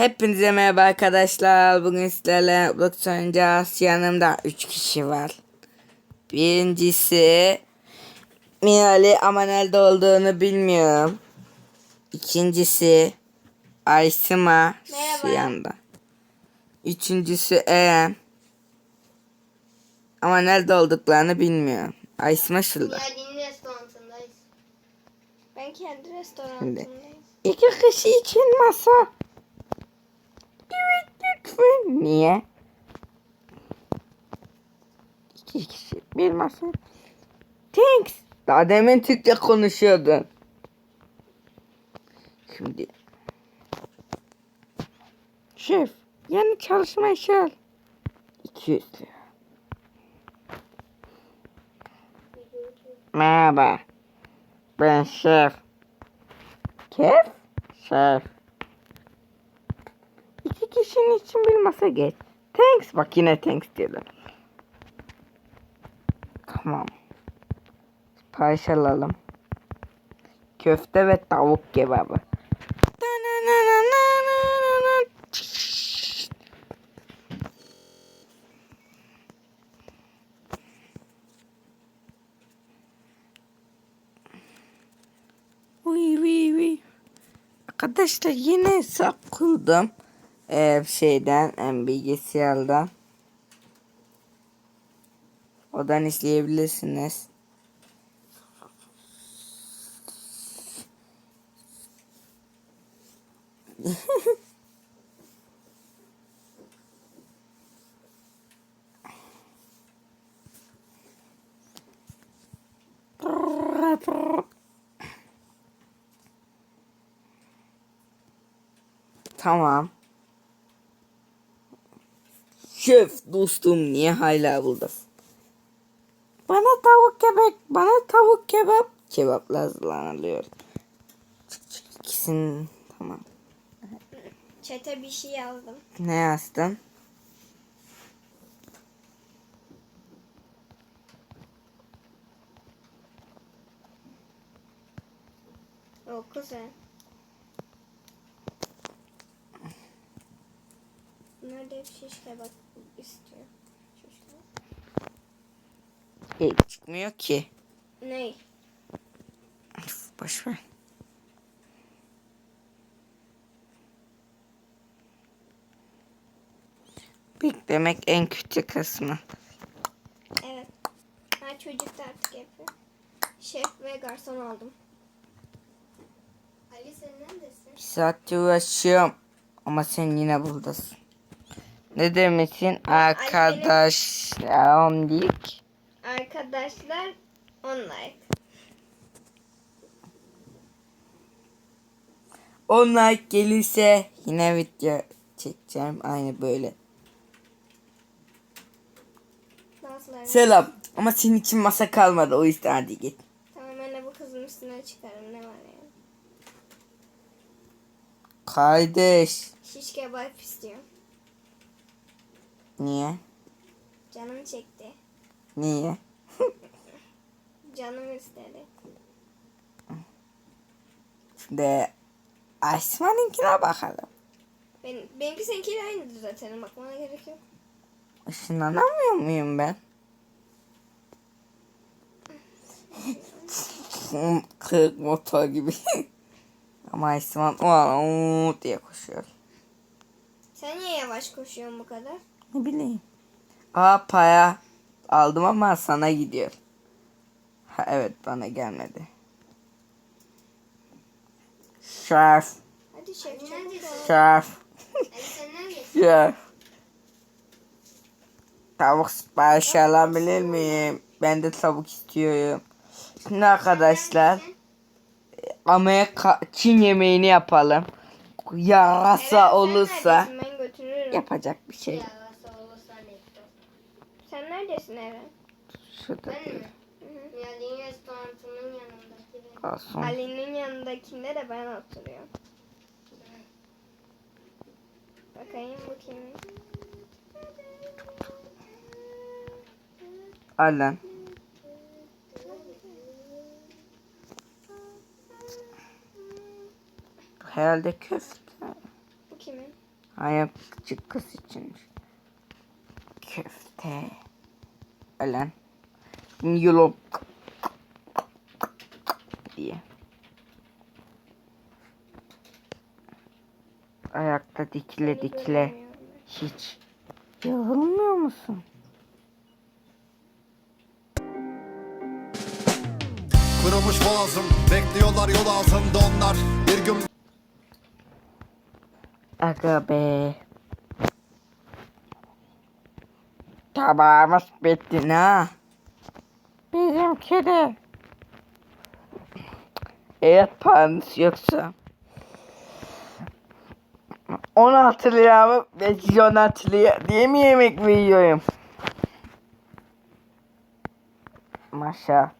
Hepinize merhaba arkadaşlar. Bugün sizlerle Roblox oynayacağız. Yanımda 3 kişi var. Birincisi Mirali ama nerede olduğunu bilmiyorum. İkincisi Aysima şu yanda. Üçüncüsü Eren. Ama nerede olduklarını bilmiyorum. Aysima şurada. Ben kendi restoranımdayım. İki kişi için masa. Lütfen. Niye? İki kişi bir masa. Thanks. Daha demin Türkçe konuşuyordun. Şimdi. Şef. Yani çalışma işi al. 200 lira. Merhaba. Ben şef. Kef? Şef. Kişinin için bir masa geç. Thanks. Bak yine thanks diyorlar. Tamam. Sipariş alalım. Köfte ve tavuk kebabı. Uy. Arkadaşlar yine hesap Ee, şeyden em, bilgisayardan. Odan izleyebilirsiniz. Tamam. Şef dostum niye hala buradasın? Bana tavuk kebap, bana tavuk kebap. Kebapla hazırlanılıyor. İkisinin tamam. Çete bir şey yazdım. Ne yazdın? O kuzen. Nerede hep şiş kebap istiyor. Şiş kebap. E, çıkmıyor ki. Ney? Boş ver. Beklemek en kötü kısmı. Evet. Ha çocuk da artık yapıyor. Şef ve garson aldım. Ali sen neredesin? Bir saattir uğraşıyorum. Ama sen yine buradasın. Ne demesin arkadaşlarım dik. Arkadaşlar online. Onlar gelirse yine video çekeceğim. Aynı böyle. Selam. Ama senin için masa kalmadı. O yüzden hadi git. Tamam ben de bu kızın üstüne çıkarım. Ne var ya? Kardeş. Şiş kebap istiyorum. Niye? Canım çekti. Niye? Canım istedi. Şimdi Aysman'ınkine bakalım. Benim, benimki seninkiyle aynıdır zaten. Bakmana gerek yok. Işınlanamıyor muyum ben? Kırık motor gibi. Ama Aysman o diye koşuyor. Sen niye yavaş koşuyorsun bu kadar? Ne bileyim. Aa paya aldım ama sana gidiyor. Ha evet bana gelmedi. Şef. Hadi şef. Şef. Ali sen neredesin? Şef. Tavuk sipariş alabilir miyim? Ben de tavuk istiyorum. Şimdi arkadaşlar Amerika Çin yemeğini yapalım. Yarasa olursa? Ben götürürüm. yapacak bir şey. Neredesin Eren? Şurada değil. Ali'nin restoranının yanındaki. Olsun. Ali'nin yanındakinde de ben oturuyorum. Bakayım bu kimin? Alan. Herhalde köfte. Bu kimin? Küçük kız için. Köfte. Ölen. Yulop. diye. Ayakta dikile dikile. Hiç. Yorulmuyor musun? Kurumuş boğazım Bekliyorlar yol altında onlar Bir gün Aga be. Tabağımız bitti ha. Bizimki de. Eğer paranız yoksa. 16 lira mı? 16 lira diye mi yemek veriyorum? Maşa.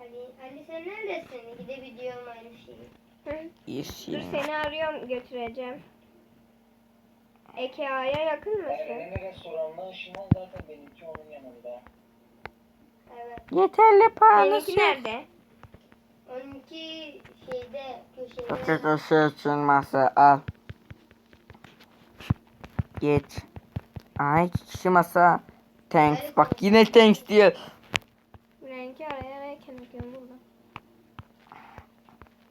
Ali, Ali sen neredesin? Gidebiliyorum aynı şeyi. Hı. Dur İyisin. seni arıyorum götüreceğim. Ekea'ya yakın mısın? Benim restoranla ışınlan zaten benimki onun yanında. Evet. Yeterli paranız Benimki yok. nerede? Onunki şeyde köşede. İçin masa al. Geç. Ay iki kişi masa. Thanks. Bak yine thanks diyor. Benimki arayarken bakıyorum burada.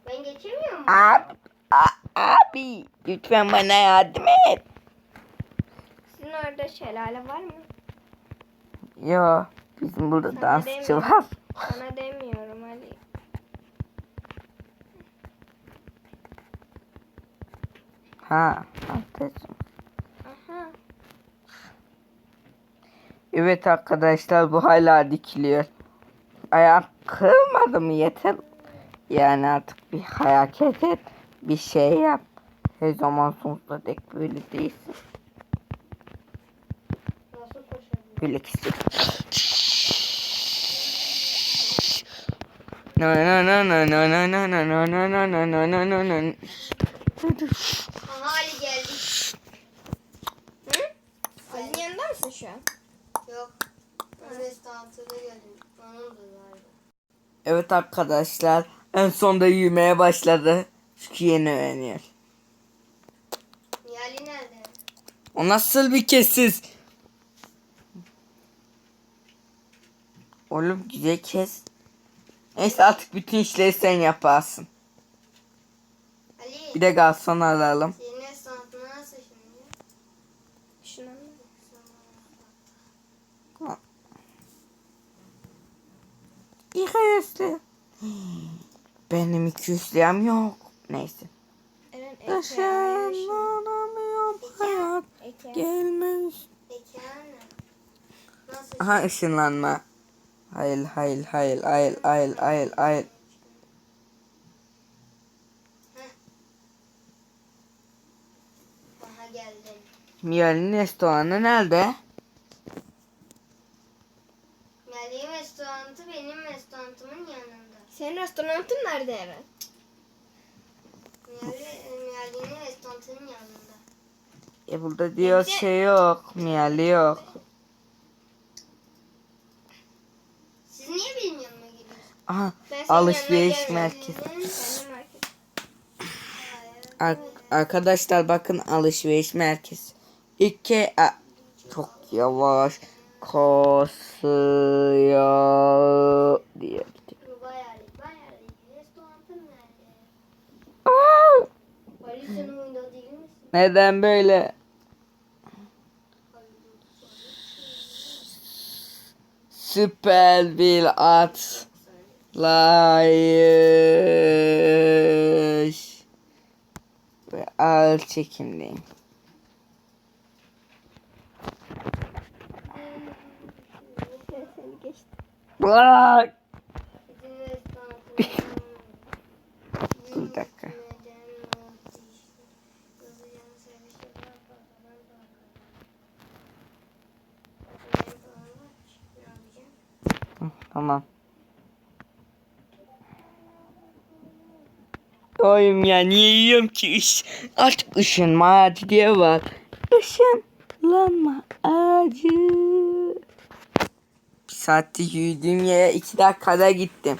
Ben geçemiyor muyum? Abi, a- abi lütfen bana yardım et. Sizin orada şelale var mı? Yo bizim burada Sana dansçı demiyorum. var. Sana demiyorum Ali. Ha. aferin. Aha. Evet arkadaşlar bu hala dikiliyor. Ayağım kırılmadı mı yeter. Yani artık bir hareket et. Bir şey yap. Her zaman sonsuza dek böyle değilsin. Nasıl Böyle kesiyor. Na na na na na na na na na na na na na na na na. Aha Ali geldi. Hı? Ali'nin yanında mısın şu an? Yok. Geldim. Onun da. Evet arkadaşlar en sonunda yürümeye başladı. Çünkü yeni öğreniyor. Ali nerede? O nasıl bir kesiz? Oğlum güzel kes. Neyse artık bütün işleri sen yaparsın. Ali. Bir de garson alalım. Senin restoranına nasıl şimdi? Şuna mı? İki Benim iki yüzlüğüm yok. Neyse. Işınlanamıyorum hayat gelmiş. Aha ışınlanma. Hayır hayır hayır hayır hayır hayır hayır. Mia'nın restoranı nerede? Melih'in restoranı benim restoranımın yanında. Senin restoranın nerede Eren? Melih'in restoranının yanında. E burada diyor şey yok. Mia'lı yok. Aha alışveriş merkezi. Arkadaşlar bakın alışveriş merkezi. İki çok yavaş kasıyor diye. Neden böyle? Süper bir at. Layış. Ve ağır çekimdeyim. Bırak. Bir dakika. Tamam. Oyum ya niye yiyorum ki iş? Artık ışınma ağacı diye var. Işınlanma ağacı. Bir saatte yürüdüğüm yere iki dakikada gittim.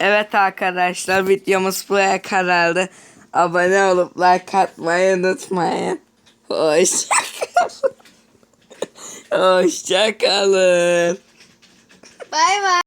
Evet arkadaşlar videomuz buraya kadardı. Abone olup like atmayı unutmayın. Hoşçakalın. Hoşçakalın. Bay bay.